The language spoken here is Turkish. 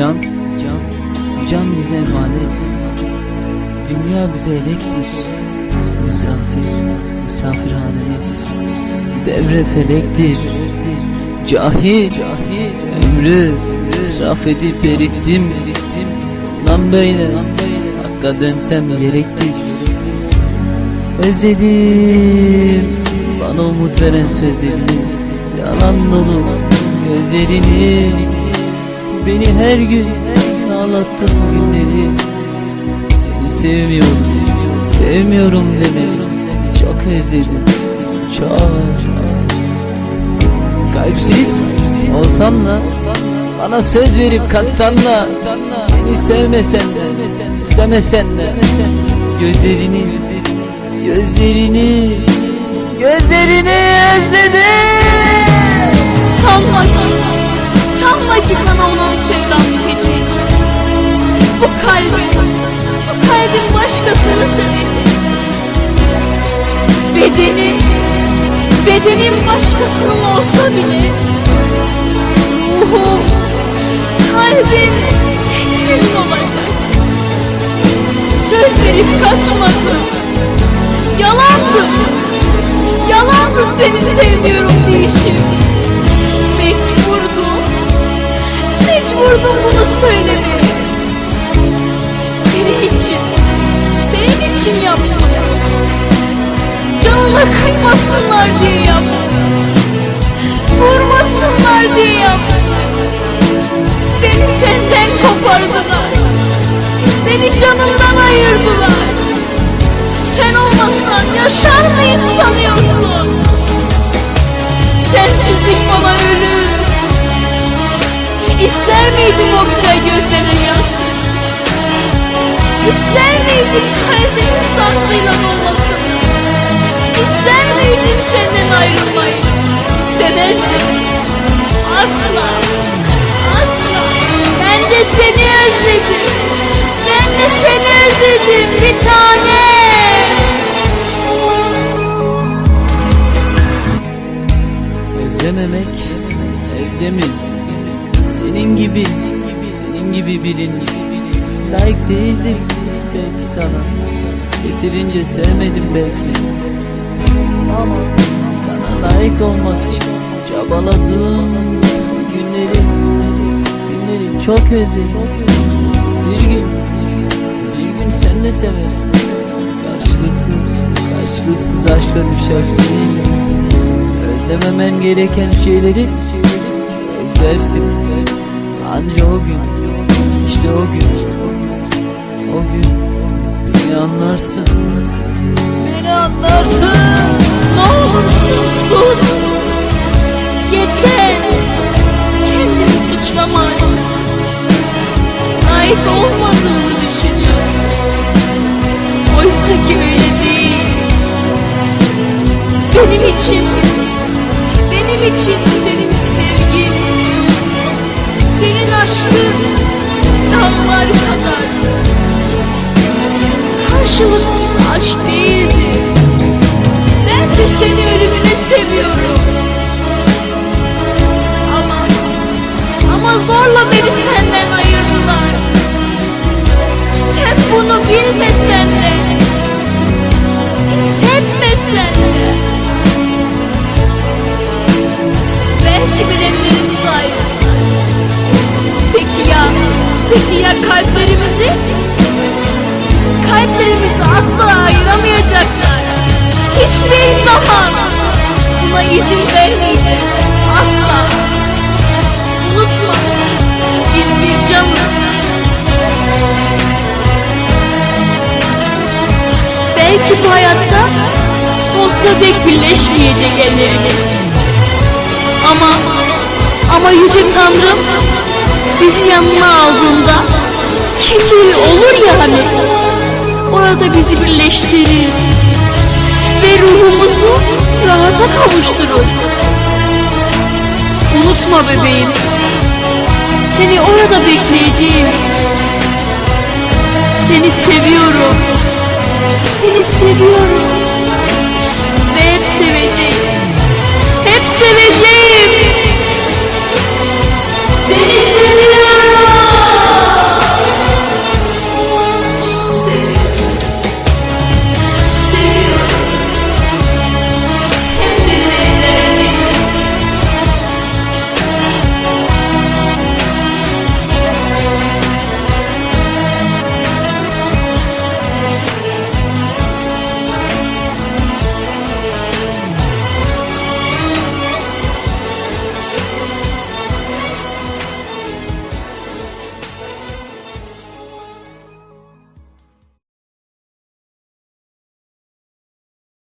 Can, can, can bize emanet. Dünya bize elektir. Misafir, misafirhanemiz. Devre felektir. Cahil, ömrü israf edip erittim. Bundan böyle hakka dönsem gerektir. Özledim bana umut veren sözlerini Yalan dolu gözlerini Beni her gün ağlattın günleri. Seni sevmiyorum, sevmiyorum demeyi Çok özledim, çok. Kalpsiz olsam da Bana söz verip kalksan da Beni sevmesen de, istemesen de. Gözlerini, gözlerini Gözlerini özledim. Sanma bedenim başkasının olsa bile ruhum, kalbim tek senin olacak. Söz verip kaçmadım. Yalandı. Yalandı seni sevmiyorum diyişim. Mecburdum. Mecburdum bunu söylemeye. Senin için. Senin için yaptım. Canına kıymasınlar diye yaptım. Vurmasınlar diye yaptım. Beni senden kopardılar. Beni canımdan ayırdılar. Sen olmasan yaşar mıyım sanıyorsun? Sensizlik bana ölür. İster miydim o güzel gözlerine yazsın? İster mi? Senin gibi, senin gibi birini Layık değildir belki sana. Yeterince sevmedim belki. Ama sana layık olmak için Çabaladığım günleri Günleri çok özledim. Bir gün, bir gün sen de seversin. Karşılıksız, karşılıksız aşka düşersin. Özlememen gereken şeyleri özlersin Anca o gün işte o gün O gün beni anlarsın Beni anlarsın Ne olursun sus. Yeter. Kendini suçlama artık. Layık olmadığını düşünüyorsun. Oysa ki öyle değil. Benim için, benim için aşkın dağlar kadar. Karşılıksız aşk değildi. Ben de seni ölümüne seviyorum. Ama, ama zorla beni senden ayırdılar. Sen bunu bilmesen peki ya kalplerimizi? Kalplerimizi asla ayıramayacaklar. Hiçbir zaman buna izin vermeyeceğim. Asla. Unutma. Biz bir canız. Belki bu hayatta sonsuza dek birleşmeyecek ellerimiz. Ama ama Yüce Tanrım bizi yanına aldığında orada bizi birleştirir ve ruhumuzu rahata kavuşturur. Unutma bebeğim, seni orada bekleyeceğim. Seni seviyorum, seni seviyorum.